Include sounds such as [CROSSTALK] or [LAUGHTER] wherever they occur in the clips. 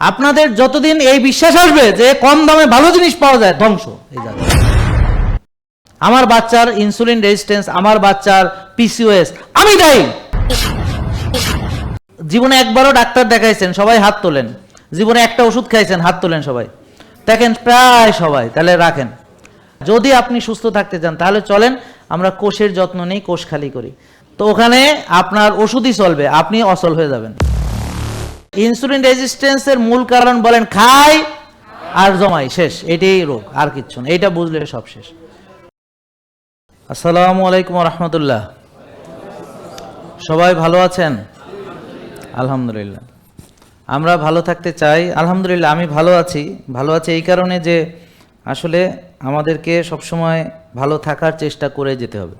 আপনাদের যতদিন এই বিশ্বাস আসবে যে কম দামে ভালো জিনিস পাওয়া যায়, ধ্বংস এই জায়গায় আমার বাচ্চার ইনসুলিন রেজিস্ট্যান্স আমার বাচ্চার পিসিওএস আমি দায়ী। জীবনে একবারও ডাক্তার দেখাইছেন, সবাই হাত তোলেন। জীবনে একটা ওষুধ খাইছেন, হাত তোলেন সবাই। দেখেন প্রায় সবাই, তাহলে রাখেন। যদি আপনি সুস্থ থাকতে চান, তাহলে চলেন, আমরা কোষের যত্ন নেই, কোষ খালি করি। তো ওখানে আপনার ওষুধই চলবে, আপনি অচল হয়ে যাবেন। ইনসুলিন রেজিস্ট্যান্সের মূল কারণ বলেন খাই আর জমাই, শেষ। এটাই রোগ, আর কিচ্ছু না। এইটা বুঝলে সব শেষ। আসসালামু আলাইকুম রহমতুল্লাহ। সবাই ভালো আছেন? আলহামদুলিল্লাহ। আমরা ভালো থাকতে চাই। আলহামদুলিল্লাহ, আমি ভালো আছি। ভালো আছি এই কারণে যে আসলে আমাদেরকে সবসময় ভালো থাকার চেষ্টা করে যেতে হবে।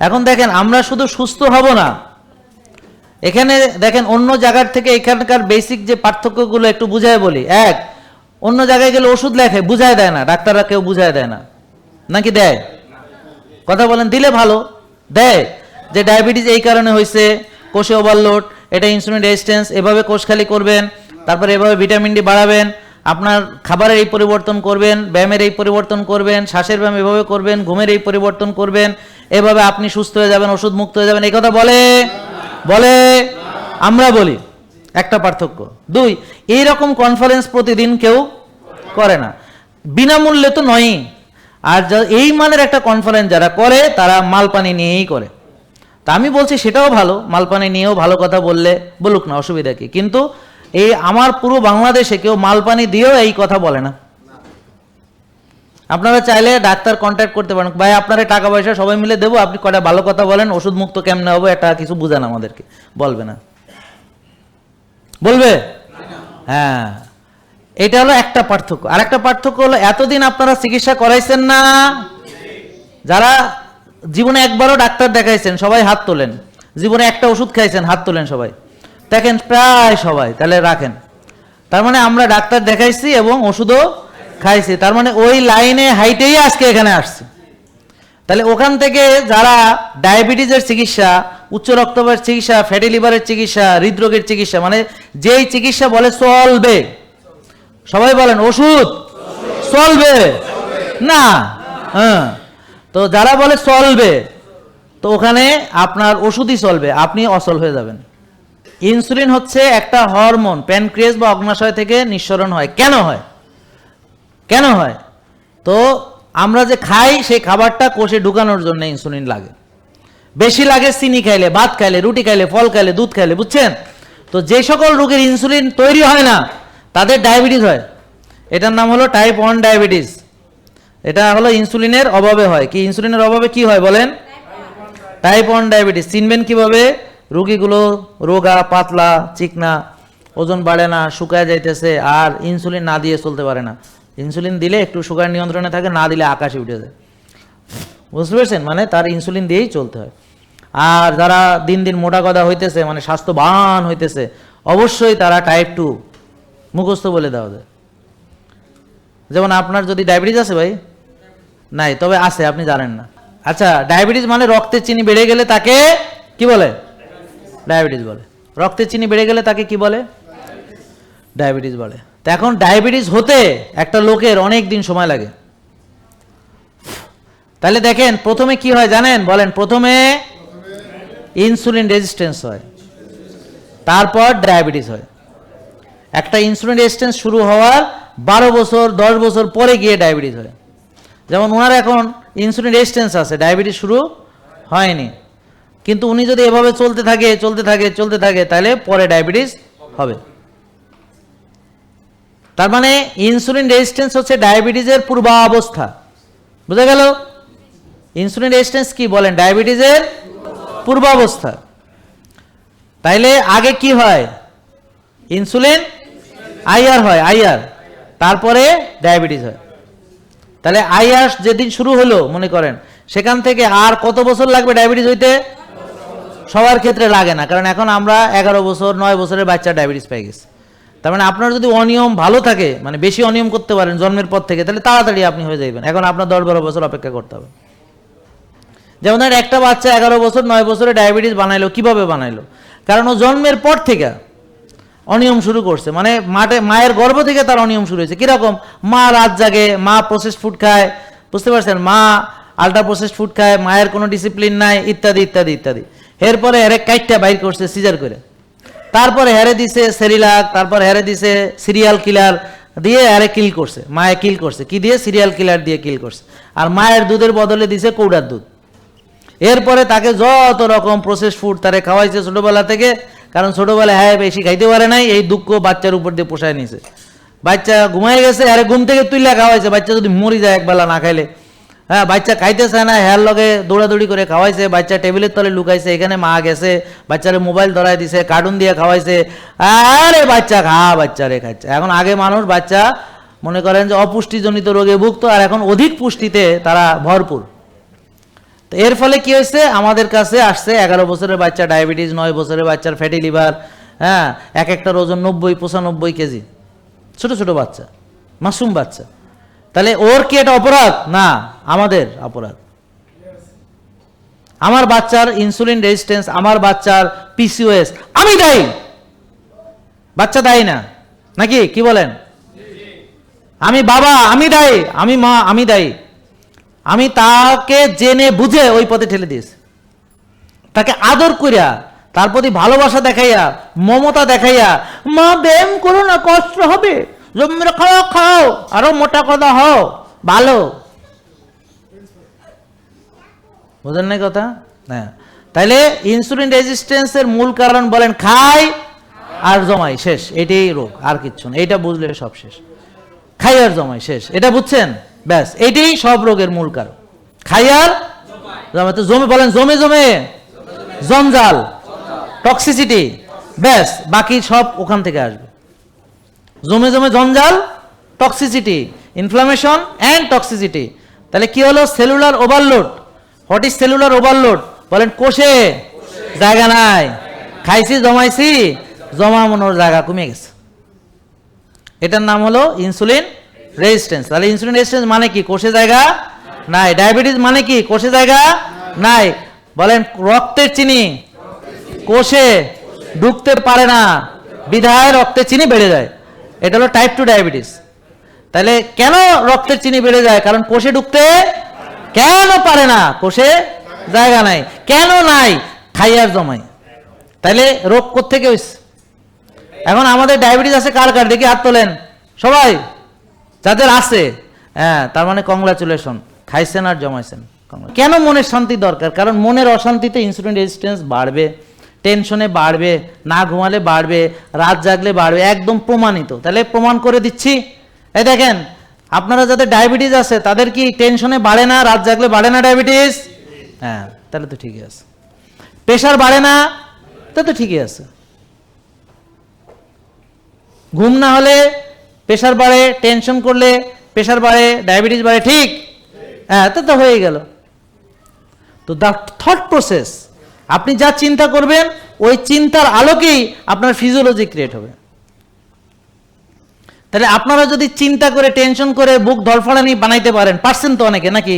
এখন দেখেন, আমরা শুধু সুস্থ হব না এখানে দেখেন অন্য জায়গার থেকে এখানকার বেসিক যে পার্থক্যগুলো একটু বুঝায় বলি। এক, অন্য জায়গায় গেলে ওষুধ লেখে, বুঝায় দেয় না, ডাক্তাররা কেউ বুঝায় দেয় না। নাকি দেয়? কথা বলেন, দিলে ভালো। দেয়, যে ডায়াবেটিস এই কারণে হয়েছে কোষে ওভারলোড এটা ইনসুলিন রেজিস্ট্যান্স এভাবে কোষ খালি করবেন, তারপরে এভাবে ভিটামিন ডি বাড়াবেন, আপনার খাবারের এই পরিবর্তন করবেন, ব্যায়ামের এই পরিবর্তন করবেন, শ্বাসের ব্যায়াম এভাবে করবেন, ঘুমের এই পরিবর্তন করবেন, এভাবে আপনি সুস্থ হয়ে যাবেন ওষুধ মুক্ত হয়ে যাবেন, এই কথা বলে? বলে, আমরা বলি, একটা পার্থক্য। দুই এই রকম কনফারেন্স প্রতিদিন কেউ করে না। বিনামূল্যে তো নয়ই। আর এই মানের একটা কনফারেন্স যারা করে, তারা মালপানি নিয়েই করে। তা আমি বলছি, সেটাও ভালো। মালপানি নিয়েও ভালো কথা বললে বলুক না, অসুবিধা কি? কিন্তু এই আমার পুরো বাংলাদেশে কেউ মালপানি দিয়েও এই কথা বলে না। আপনারা চাইলে ডাক্তার কন্ট্যাক্ট করতে পারেন। ভাই, আপনারা টাকা পয়সা সবাই মিলে দেবো। আপনি কটা ভালো কথা বলেন ওষুধ মুক্ত কেমনে হব, এটা কিছু বুঝান আমাদেরকে। বলবে না। বলবে? হ্যাঁ। এটা হলো একটা পার্থক্য। আর একটা পার্থক্য হলো, এতদিন আপনারা চিকিৎসা করাইছেন না, যারা জীবনে একবারও ডাক্তার দেখাইছেন, সবাই হাত তোলেন। জীবনে একটা ওষুধ খাইছেন, হাত তোলেন সবাই। দেখেন প্রায় সবাই, তাহলে রাখেন। তার মানে আমরা ডাক্তার দেখাইছি এবং ওষুধও খাইছি, তার মানে ওই লাইনে হাইটেই আজকে এখানে আসছি। তাহলে ওখান থেকে যারা ডায়াবেটিসের চিকিৎসা, উচ্চ রক্তচাপের চিকিৎসা ফ্যাটি লিভারের চিকিৎসা, হৃদরোগের চিকিৎসা মানে যেই চিকিৎসা বলে চলবে। সবাই বলেন, ওষুধ চলবে। না। হ্যাঁ। তো যারা বলে চলবে, তো ওখানে আপনার ওষুধই চলবে, আপনি অচল হয়ে যাবেন। ইনসুলিন হচ্ছে একটা হরমোন, প্যানক্রিয়াস বা অগ্নাশয় থেকে নিঃসরণ হয়। কেন হয়? কেন হয়? তো আমরা যে খাই, সেই খাবারটা কোষে ঢুকানোর জন্য ইনসুলিন লাগে। বেশি লাগে চিনি খাইলে, ভাত খাইলে, রুটি খাইলে, ফল খাইলে, দুধ খাইলে, বুঝছেন? তো যে সকল রোগের ইনসুলিন তৈরি হয় না, তাদের ডায়াবেটিস হয়। এটার নাম হলো টাইপ ওয়ান ডায়াবেটিস এটা হলো ইনসুলিনের অভাবে হয়। কি ইনসুলিনের অভাবে কি হয় বলেন? টাইপ ওয়ান ডায়াবেটিস চিনবেন কীভাবে? রুগীগুলো রোগা, পাতলা, চিকনা, ওজন বাড়ে না, শুকায় যাইতেছে, আর ইনসুলিন না দিয়ে চলতে পারে না। ইনসুলিন দিলে একটু সুগার নিয়ন্ত্রণে থাকে, না দিলে আকাশে উঠে যায়। বুঝতে পেরেছেন? মানে তার ইনসুলিন দিয়েই চলতে হয়। আর যারা দিন দিন মোটা গদা হইতেছে মানে স্বাস্থ্যবান হইতেছে, অবশ্যই তারা টাইপ টু মুখস্থ বলে দেওয়া যায়। যেমন আপনার যদি ডায়াবেটিস আছে ভাই? নাই, তবে আছে, আপনি জানেন না। আচ্ছা ডায়াবেটিস মানে রক্তের চিনি বেড়ে গেলে তাকে কি বলে? ডায়াবেটিস বলে। রক্তের চিনি বেড়ে গেলে তাকে কি বলে? ডায়াবেটিস বলে। তো এখন ডায়াবেটিস হতে একটা লোকের অনেক দিন সময় লাগে। তাহলে দেখেন, প্রথমে কি হয় জানেন? বলেন, প্রথমে ইনসুলিন রেজিস্ট্যান্স হয়, তারপর ডায়াবেটিস হয়। একটা ইনসুলিন রেজিস্ট্যান্স শুরু হওয়ার বারো বছর, দশ বছর পরে গিয়ে ডায়াবেটিস হয়। যেমন ওনার এখন ইনসুলিন রেজিস্ট্যান্স আছে, ডায়াবেটিস শুরু হয়নি। কিন্তু উনি যদি এভাবে চলতে থাকে চলতে থাকে চলতে থাকে, তাহলে পরে ডায়াবেটিস হবে। তার মানে ইনসুলিন রেজিস্ট্যান্স হচ্ছে ডায়াবেটিসের পূর্বাবস্থা। বুঝা গেল? ইনসুলিন রেজিস্ট্যান্স কি বলেন? ডায়াবেটিসের পূর্বাবস্থা। তাইলে আগে কি হয়? ইনসুলিন আইআর হয় আইআর তারপরে ডায়াবেটিস হয়। তাহলে আইআর যেদিন শুরু হলো, মনে করেন, সেখান থেকে আর কত বছর লাগবে ডায়াবেটিস হইতে? সবার ক্ষেত্রে লাগে না, কারণ এখন আমরা এগারো বছর, নয় বছরের বাচ্চা ডায়াবেটিস পেয়ে গেছে। তার মানে আপনার যদি অনিয়ম ভালো থাকে মানে বেশি অনিয়ম করতে পারেন জন্মের পর থেকে, তাহলে তাড়াতাড়ি আপনি হয়ে যাবেন এখন আপনার দশ বারো বছর অপেক্ষা করতে হবে। যেমন ধরেন একটা বাচ্চা এগারো বছর, নয় বছরে ডায়াবেটিস বানাইলো, কীভাবে বানাইলো? কারণ ও জন্মের পর থেকে অনিয়ম শুরু করছে। মানে মাঠে, মায়ের গর্ভ থেকে তার অনিয়ম শুরু হয়েছে। কীরকম? মা রাত জাগে, মা প্রসেস ফুড খায়, বুঝতে পারছেন? মা আল্ট্রা প্রসেস ফুড খায়, মায়ের কোনো ডিসিপ্লিন নাই, ইত্যাদি ইত্যাদি ইত্যাদি। এরপরে হেরে কাইটটা বাইর করছে সিজার করে। তারপরে হেরে দিছে সেরিলাক, তারপর হেরে দিছে সিরিয়াল কিলার দিয়ে হেরে কিল করছে, মায়ে কিল করছে। কি দিয়ে? সিরিয়াল কিলার দিয়ে কিল করছে। আর মায়ের দুধের বদলে দিছে কৌড়ার দুধ। এরপরে তাকে যত রকম প্রসেস ফুড তারে খাওয়াইছে ছোটবেলা থেকে, কারণ ছোটবেলায় হ্যাঁ বেশি খাইতে পারে নাই, এই দুঃখ বাচ্চার উপর দিয়ে পোষায় নিছে। বাচ্চা ঘুমাই গেছে, আরে ঘুম থেকে তুইলা খাওয়াইছে, বাচ্চা যদি মরি যায় একবেলা না খাইলে। হ্যাঁ বাচ্চা খাইতেছে না, হ্যার লগে দৌড়াদৌড়ি করে খাওয়াইছে, বাচ্চা টেবিলের তলে লুকাইছে, এখানে মা গেছে, বাচ্চারে মোবাইল ধরাই দিছে কার্টুন দিয়ে খাওয়াইছে। আরে বাচ্চা খা, বাচ্চা রে খাচ্ছে। এখন আগে মানুষ বাচ্চা মনে করেন যে অপুষ্টিজনিত রোগে ভুগতো আর এখন অধিক পুষ্টিতে তারা ভরপুর। তো এর ফলে কি হয়েছে? আমাদের কাছে আসছে এগারো বছরের বাচ্চা, ডায়াবেটিস, নয় বছরের বাচ্চার ফ্যাটি লিভার হ্যাঁ এক একটার ওজন নব্বই, পঁচানব্বই কেজি। ছোট ছোট বাচ্চা, মাসুম বাচ্চা। তাহলে ওর কি এটা অপরাধ? না, আমাদের অপরাধ। আমার বাচ্চার ইনসুলিন রেজিস্ট্যান্স আমার বাচ্চার পিসিওএস আমি দায়ী। বাচ্চা দায়ী না। নাকি? কি বলেন? আমি বাবা, আমি দায়ী। আমি মা, আমি দায়ী। আমি তাকে জেনে বুঝে ওই পথে ঠেলে দিস তাকে আদর করিয়া, তার প্রতি ভালোবাসা দেখাইয়া, মমতা দেখাইয়া, মা, ব্যায়াম করো না, কষ্ট হবে। জমির খাও খাও, আরও মোটা কথা হও, ভালো। বুঝলেন না কথা? হ্যাঁ। তাইলে ইনসুলিন রেজিস্ট্যান্সের মূল কারণ বলেন খাই আর জমাই, শেষ। এটাই রোগ, আর কিচ্ছু না। এটা বুঝলে সব শেষ। খাই আর জমাই, শেষ। এটা বুঝছেন? ব্যাস এটাই সব রোগের মূল কারণ। খাই আর জমে তো জমে, বলেন জমে জমে। জঞ্জাল। টক্সিসিটি ব্যাস, বাকি সব ওখান থেকে আসবে। জমে জমে জঞ্জাল টক্সিসিটি ইনফ্লামেশন অ্যান্ড টক্সিসিটি তাহলে কি হলো? Cellular overload what is cellular overload বলেন, কোষে। জায়গা নাই। খাইছি, জমাইছি, জমানোর জায়গা কমে গেছে। এটার নাম হলো ইনসুলিন রেজিস্ট্যান্স তাহলে ইনসুলিন রেজিস্ট্যান্স মানে কি? কোষে জায়গা নাই। ডায়াবেটিস মানে কি? কোষে জায়গা নাই। বলেন, রক্তের চিনি কোষে ঢুকতে পারে না। বিধায় রক্তের চিনি বেড়ে যায়। এটা হলো টাইপ টু ডায়াবেটিস তাহলে কেন রক্তের চিনি বেড়ে যায়? কারণ কোষে ঢুকতে কেন পারে না? কোষে জায়গা নাই। কেন নাই? খাইয়ার জমাই। তাইলে রোগ থেকে হইছে? এখন আমাদের ডায়াবেটিস আছে কার কার? দেখি হাত তোলেন। সবাই, যাদের আছে। হ্যাঁ তার মানে কংগ্রাচুলেশন খাইছেন আর জমাইছেন। কেন মনের শান্তি দরকার? কারণ মনের অশান্তিতে ইনসুলিন রেজিস্ট্যান্স বাড়বে। টেনশনে বাড়বে, না ঘুমালে বাড়বে, রাত জাগলে বাড়বে, একদম প্রমাণিত। তাহলে প্রমাণ করে দিচ্ছি। এই দেখেন, আপনারা যাদের ডায়াবেটিস আছে, তাদের কি টেনশনে বাড়ে না, রাত জাগলে বাড়ে না ডায়াবেটিস? হ্যাঁ তাহলে তো ঠিকই আছে। প্রেশার বাড়ে না, তা তো ঠিকই আছে। ঘুম না হলে প্রেশার বাড়ে, টেনশন করলে প্রেশার বাড়ে, ডায়াবেটিস বাড়ে, ঠিক? হ্যাঁ তা তো হয়ে গেল। তো দ্য থট প্রসেস আপনি যা চিন্তা করবেন, ওই চিন্তার আলোকেই আপনার ফিজিওলজি ক্রিয়েট হবে। তাহলে আপনারা যদি চিন্তা করে টেনশন করে, বুক ধরফড়ানি বানাইতে পারেন, পারছেন তো অনেকে নাকি?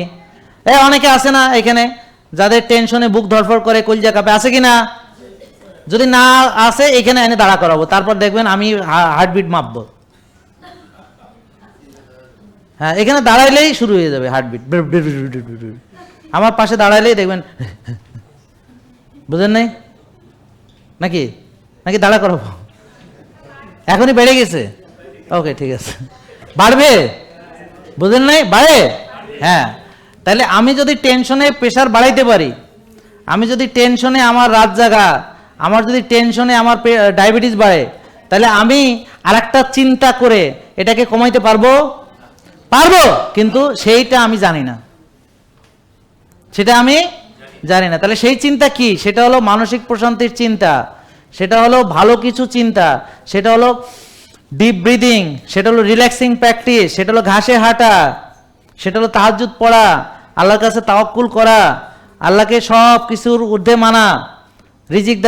এ, অনেকে আছে না এখানে, যাদের টেনশনে বুক ধরফড় করে, কলজা কাপে, আছে কি না? যদি না আসে, এখানে এনে দাঁড়া করাবো। তারপর দেখবেন আমি হার্টবিট মাপবো। হ্যাঁ এখানে দাঁড়াইলেই শুরু হয়ে যাবে হার্টবিট আমার পাশে দাঁড়াইলেই দেখবেন বুঝেন নাই? নাকি? নাকি দাঁড়া করাবো? এখনই বেড়ে গেছে? ওকে, ঠিক আছে। বাড়বে? বুঝেন নাই? বাড়ে? হ্যাঁ। তাহলে আমি যদি টেনশনে প্রেশার বাড়াইতে পারি, আমি যদি টেনশনে আমার রাত জাগা, আমার যদি টেনশনে আমার ডায়াবেটিস বাড়ে, তাহলে আমি আর চিন্তা করে এটাকে কমাইতে পারব? পারব, কিন্তু সেইটা আমি জানি না। সেটা আমি জানি না। তাহলে সেই চিন্তা কি? সেটা হলো মানসিক প্রশান্তির চিন্তা। সেটা হলো ভালো কিছু চিন্তা। সেটা হলো ডিপ ব্রিদিং সেটা হলো রিল্যাক্সিং প্র্যাকটিস সেটা হলো ঘাসে হাঁটা। সেটা হলো তাহাজুদ পড়া। আল্লাহর কাছে তাওয়াক্কুল করা। আল্লাহকে সব কিছুর ঊর্ধ্বে মানা। রিজিক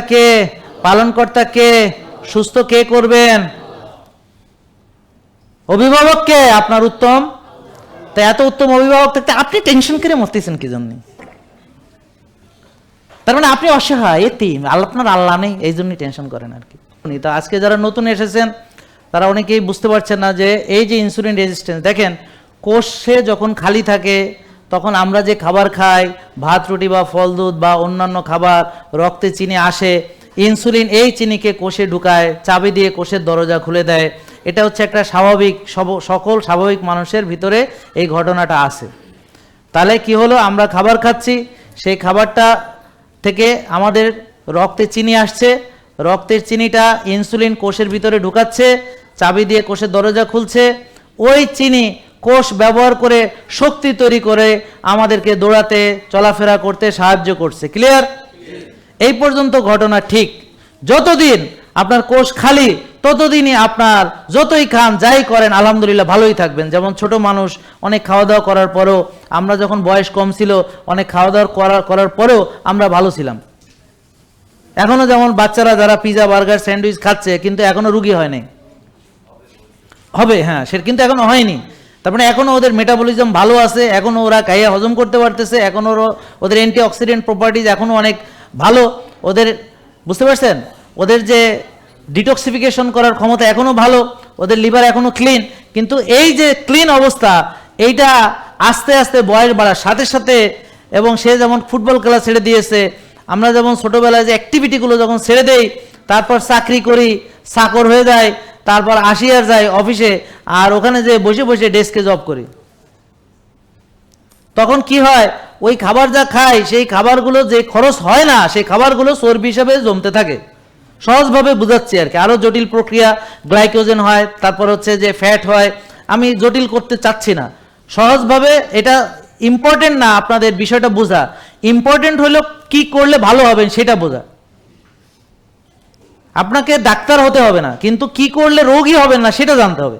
কে? পালনকর্তা কে? সুস্থ কে করবেন? অভিভাবক কে? আপনার উত্তম। তা এত উত্তম অভিভাবক থাকতে আপনি টেনশন করে মরতেছেন কি জন্য তার মানে আপনি অসহায়, এতিম আল্লাহ আপনার আল্লাহ নেই এই জন্যই টেনশন করেন আর কি। তো আজকে যারা নতুন এসেছেন, তারা অনেকেই বুঝতে পারছেন না যে এই যে ইনসুলিন রেজিস্ট্যান্স দেখেন, কোষে যখন খালি থাকে, তখন আমরা যে খাবার খাই, ভাত, রুটি বা ফল, দুধ বা অন্যান্য খাবার রক্তে চিনি আসে ইনসুলিন এই চিনিকে কোষে ঢুকায়, চাবি দিয়ে কোষের দরজা খুলে দেয় এটা হচ্ছে একটা স্বাভাবিক, সব- সকল স্বাভাবিক মানুষের ভিতরে এই ঘটনাটা আছে। তাহলে কি হলো? আমরা খাবার খাচ্ছি, সেই খাবারটা থেকে আমাদের রক্তে চিনি আসছে, রক্তের চিনিটা ইনসুলিন কোষের ভিতরে ঢুকাচ্ছে, চাবি দিয়ে কোষের দরজা খুলছে, ওই চিনি কোষ ব্যবহার করে শক্তি তৈরি করে আমাদেরকে দৌড়াতে, চলাফেরা করতে সাহায্য করছে। ক্লিয়ার এই পর্যন্ত ঘটনা ঠিক। যতদিন আপনার কোষ খালি, ততদিনই আপনার যতই খান, যাই করেন, আলহামদুলিল্লাহ ভালোই থাকবেন। যেমন ছোট মানুষ, অনেক খাওয়া দাওয়া করার পরেও, আমরা যখন বয়স কম ছিল, অনেক খাওয়া দাওয়া করার করার পরেও আমরা ভালো ছিলাম। এখনও যেমন বাচ্চারা যারা পিজা বার্গার স্যান্ডউইচ খাচ্ছে, কিন্তু এখনও রুগী হয় নাই। হবে হ্যাঁ সে কিন্তু এখনও হয়নি। তারপরে মানে এখনও ওদের মেটাবলিজম ভালো আছে, এখনও ওরা খাইয়া হজম করতে পারতেছে, এখনও ওরা- ওদের অ্যান্টি অক্সিডেন্ট প্রপার্টিজ এখনও অনেক ভালো। ওদের, বুঝতে পারছেন? ওদের যে ডিটক্সিফিকেশন করার ক্ষমতা এখনও ভালো, ওদের লিভার এখনও ক্লিন কিন্তু এই যে ক্লিন অবস্থা, এইটা আস্তে আস্তে বয়স বাড়ার সাথে সাথে এবং সে যেমন ফুটবল খেলা ছেড়ে দিয়েছে, আমরা যেমন ছোটোবেলায় যে অ্যাক্টিভিটিগুলো যখন ছেড়ে দেই, তারপর চাকরি করি, চাকর হয়ে যায়, তারপর আসি আর যাই অফিসে, আর ওখানে যে বসে বসে ডেস্কে জব করি। তখন কি হয়, ওই খাবার যা খাই, সেই খাবারগুলো যে খরচ হয় না, সেই খাবারগুলো চর্বি হিসাবে জমতে থাকে। সহজভাবে বুঝাচ্ছি আর কি। আরও জটিল প্রক্রিয়া গ্লাইকোজেন হয়, তারপর হচ্ছে যে ফ্যাট হয়, আমি জটিল করতে চাচ্ছি না। সহজভাবে এটা ইম্পর্টেন্ট না আপনাদের বিষয়টা বোঝা। ইম্পর্টেন্ট হলো কি করলে ভালো হবেন সেটা বোঝা। আপনাকে ডাক্তার হতে হবে না, কিন্তু কি করলে রোগী হবেন না সেটা জানতে হবে।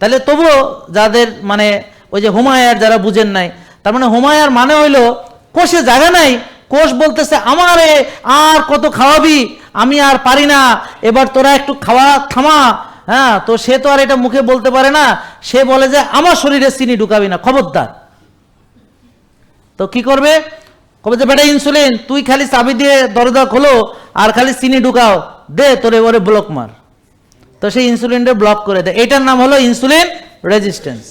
তাহলে তবুও যাদের মানে ওই যে হুমায়ার যারা বুঝেন নাই, তার মানে হুমায়ার মানে হইল কোষে জায়গা নাই, কোষ বলতেছে আমারে আর কত খাওয়াবি আমি আর পারি না। এবার তোরা একটু খাওয়া থামা। হ্যাঁ তো সে তো আর এটা মুখে বলতে পারে না। সে বলে যে, আমার শরীরে চিনি ঢুকাবি না। খবরদার। তো কি করবে? কবে যে, বেটা ইনসুলিন তুই খালি চাবি দিয়ে দরজা খোলো আর খালি চিনি ঢুকাও। দে, তোরে এবারে ব্লক মার। তো সেই ইনসুলিনটা ব্লক করে দেয়। এটার নাম হলো ইনসুলিন রেজিস্ট্যান্স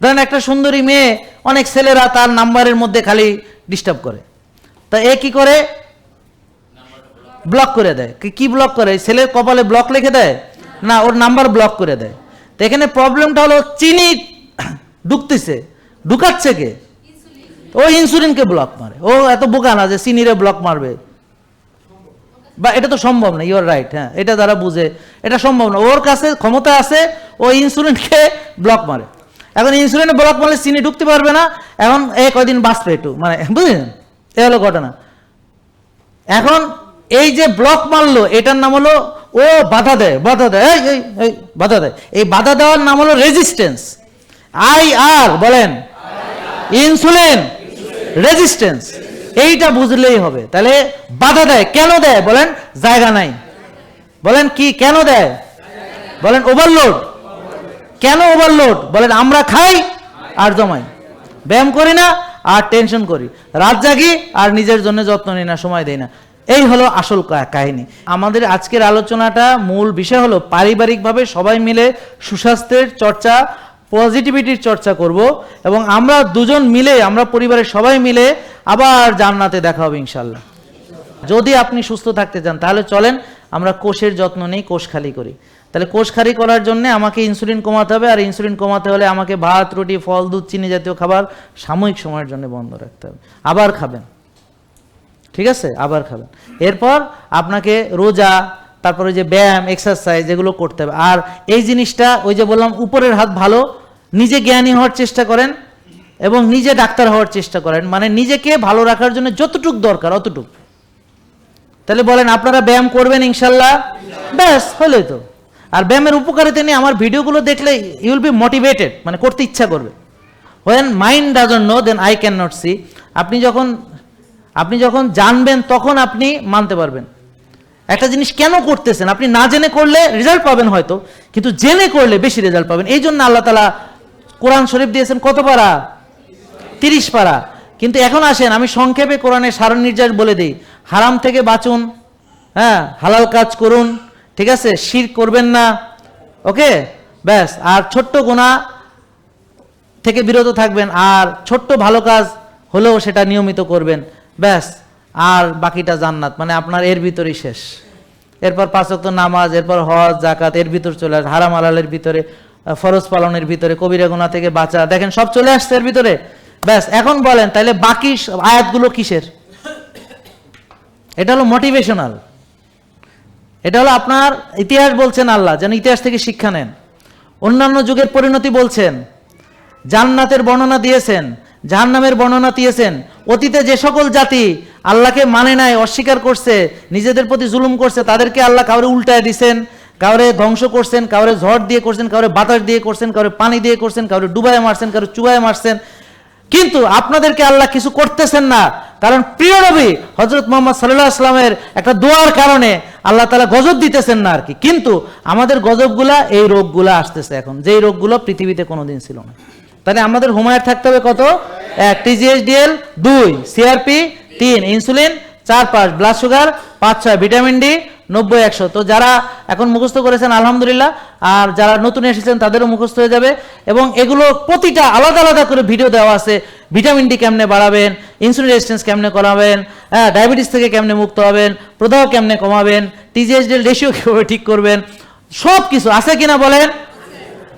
ধরেন একটা সুন্দরী মেয়ে, অনেক ছেলেরা তার নাম্বারের মধ্যে খালি ডিস্টার্ব করে। তা এ কি করে? ব্লক করে দেয়। কি- ব্লক করে? ছেলের কপালে ব্লক লিখে দেয়? না, ওর নাম্বার ব্লক করে দেয়। তো এখানে প্রবলেমটা হলো চিনি [COUGHS] ঢুকতেছে। ঢুকাচ্ছে কে? ও ইনসুলিনকে ব্লক মারে। ও এত বোকা না যে চিনিরে ব্লক মারবে। বা এটা তো সম্ভব না ইউর রাইট হ্যাঁ এটা যারা বুঝে। এটা সম্ভব না। ওর কাছে ক্ষমতা আছে, ও ইনসুলিনকে ব্লক মারে। এখন ইনসুলিনে ব্লক মারলে চিনি ঢুকতে পারবে না। এখন এ কয়দিন বাঁচবে একটু? মানে বুঝলেন? এ হলো ঘটনা। এখন এই যে ব্লক মারলো, এটার নাম হলো, ও বাধা দেয় বাধা দেয় বাধা দেয়। এই বাধা দেওয়ার নাম হলো রেজিস্ট্যান্স আই আর বলেন। ইনসুলিন রেজিস্ট্যান্স এইটা বুঝলেই হবে। তাহলে বাধা দেয়, কেন দেয়? বলেন, জায়গা নাই। বলেন, কি কেন দেয়? বলেন ওভারলোড কেন ওভারলোড বলেন, আমরা খাই আর জমাই। ব্যায়াম করি না আর টেনশন করি। রাত জাগি আর নিজের জন্য যত্ন নিই না, সময় দেই না। এই হলো আসল কাহিনী। আমাদের আজকের আলোচনাটা মূল বিষয় হলো পারিবারিকভাবে সবাই মিলে সুস্বাস্থ্যের চর্চা পজিটিভিটির চর্চা করব এবং আমরা দুজন মিলে, আমরা পরিবারের সবাই মিলে আবার জান্নাতে দেখা হবে ইনশাল্লাহ যদি আপনি সুস্থ থাকতে চান, তাহলে চলেন, আমরা কোষের যত্ন নেই, কোষ খালি করি। তাহলে কোষ খালি করার জন্য আমাকে ইনসুলিন কমাতে হবে, আর ইনসুলিন কমাতে হলে আমাকে ভাত, রুটি, ফল, দুধ, চিনি জাতীয় খাবার সাময়িক সময়ের জন্য বন্ধ রাখতে হবে। আবার খাবেন। ঠিক আছে? আবার খাবেন। এরপর আপনাকে রোজা, তারপরে যে ব্যায়াম এক্সারসাইজ এগুলো করতে হবে। আর এই জিনিসটা ওই যে বললাম, উপরের হাত ভালো, নিজে জ্ঞানী হওয়ার চেষ্টা করেন এবং নিজে ডাক্তার হওয়ার চেষ্টা করেন। মানে নিজেকে ভালো রাখার জন্য যতটুক দরকার, অতটুক। তাহলে বলেন, আপনারা ব্যায়াম করবেন ইনশাল্লাহ? ব্যাস, হলোই তো। আর ব্যায়ামের উপকারিতা নিয়ে আমার ভিডিওগুলো দেখলে ইউল বি মোটিভেটেড মানে করতে ইচ্ছা করবে। When mind doesn't know then I cannot see আপনি যখন আপনি যখন জানবেন, তখন আপনি মানতে পারবেন। একটা জিনিস কেন করতেছেন? আপনি না জেনে করলে রেজাল্ট পাবেন হয়তো, কিন্তু জেনে করলে বেশি রেজাল্ট পাবেন। এই জন্য আল্লাহ তালা কোরআন শরীফ দিয়েছেন কত পারা? তিরিশ পারা। কিন্তু এখন আসেন, আমি সংক্ষেপে কোরআনের সারণ নির্যাস বলে দিই। হারাম থেকে বাঁচুন হ্যাঁ হালাল কাজ করুন, ঠিক আছে? শির করবেন না, ওকে? ব্যাস, আর ছোট্ট গোনা থেকে বিরত থাকবেন, আর ছোট্ট ভালো কাজ হলেও সেটা নিয়মিত করবেন। ব্যাস, আর বাকিটা জান্নাত মানে আপনার এর ভিতরেই শেষ। এরপর পাঁচক্ত নামাজ, এরপর হজ জাকাত এর ভিতর চলে আসে হারাম আলালের ভিতরে ফরজ পালনের ভিতরে, কবিরা গুণা থেকে বাঁচা। দেখেন, সব চলে আসছে এর ভিতরে। ব্যাস, এখন বলেন তাহলে বাকি আয়াতগুলো কিসের? এটা হলো মোটিভেশনাল এটা হলো আপনার, ইতিহাস বলছেন আল্লাহ, যেন ইতিহাস থেকে শিক্ষা নেন। অন্যান্য যুগের পরিণতি বলছেন, জান্নাতের বর্ণনা দিয়েছেন জাহান্নামের বর্ণনা দিয়েছেন, অতীতে যে সকল জাতি আল্লাহকে মানে নাই, অস্বীকার করছে, নিজেদের প্রতি জুলুম করছে, তাদেরকে আল্লাহ কাউরে উল্টায় দিছেন, কাউরে ধ্বংস করছেন, কাউরে ঝড় দিয়ে করছেন, কাউরে বাতাস দিয়ে করছেন, কাউরে পানি দিয়ে করছেন, কাউরে ডুবায় মারছেন, কাউরে চুবায় মারছেন। কিন্তু আপনাদেরকে আল্লাহ কিছু করতেছেন না। কারণ প্রিয় নবী হজরত মোহাম্মদ সাল্লাহ আসলামের একটা দোয়ার কারণে আল্লাহ তালা গজব দিতেছেন না আর কি কিন্তু আমাদের গজবগুলা, এই রোগগুলা আসতেছে এখন। যেই রোগগুলো পৃথিবীতে কোনোদিন ছিল না। তাহলে আমাদের হুমায়ুর থাকতে হবে কত? এক টিজিএসডিএল দুই সিআরপি তিন, ইনসুলিন, চার, পাঁচ ব্লাড সুগার পাঁচ, ছয় ভিটামিন ডি নব্বই, একশো। তো যারা এখন মুখস্থ করেছেন, আলহামদুলিল্লাহ, আর যারা নতুন এসেছেন, তাদেরও মুখস্থ হয়ে যাবে। এবং এগুলো প্রতিটা আলাদা আলাদা করে ভিডিও দেওয়া আছে। ভিটামিন ডি কেমনে বাড়াবেন ইনসুলিন রেজিস্ট্যান্স কেমনে করাবেন হ্যাঁ ডায়াবেটিস থেকে কেমনে মুক্ত হবেন, প্রদাহ কেমনে কমাবেন টিজিএসডিএল রেশিও কীভাবে ঠিক করবেন সব কিছু আছে কিনা বলেন?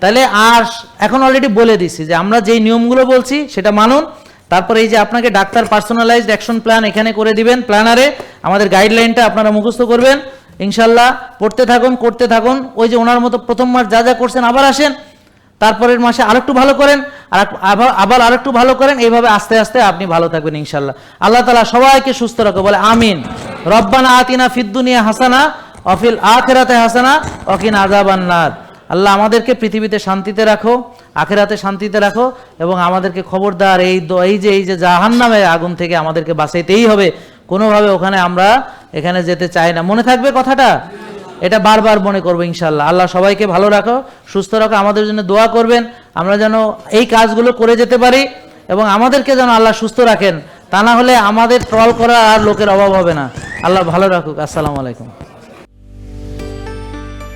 তাহলে আর এখন অলরেডি বলে দিছি যে আমরা যেই নিয়মগুলো বলছি সেটা মানুন। তারপরে এই যে আপনাকে ডাক্তার পার্সোনালাইজড অ্যাকশন প্ল্যান এখানে করে দিবেন প্ল্যানারে আমাদের গাইডলাইনটা আপনারা মুখস্থ করবেন। ইনশাল্লাহ পড়তে থাকুন, করতে থাকুন। ওই যে ওনার মতো প্রথম মাস যা যা করছেন আবার আসেন। তারপরের মাসে আরেকটু ভালো করেন, আর আবার আবার আরেকটু ভালো করেন। এইভাবে আস্তে আস্তে আপনি ভালো থাকবেন ইনশাল্লাহ আল্লাহ তালা সবাইকে সুস্থ রাখো বলে আমিন। রব্বানা আতিনা ফিদ্দুনিয়া হাসানা, অফিল আখেরাতে হাসানা অকিন আজাবান্নার আল্লাহ আমাদেরকে পৃথিবীতে শান্তিতে রাখো, আখেরাতে শান্তিতে রাখো এবং আমাদেরকে খবরদার এই এই যে এই যে জাহান্নামের আগুন থেকে আমাদেরকে বাঁচাইতেই হবে। কোনোভাবে ওখানে আমরা এখানে যেতে চাই না। মনে থাকবে কথাটা? এটা বারবার মনে করব ইনশাল্লাহ আল্লাহ সবাইকে ভালো রাখো, সুস্থ রাখো, আমাদের জন্য দোয়া করবেন। আমরা যেন এই কাজগুলো করে যেতে পারি এবং আমাদেরকে যেন আল্লাহ সুস্থ রাখেন। তা না হলে আমাদের ট্রল করা আর লোকের অভাব হবে না। আল্লাহ ভালো রাখুক। আসসালামু আলাইকুম।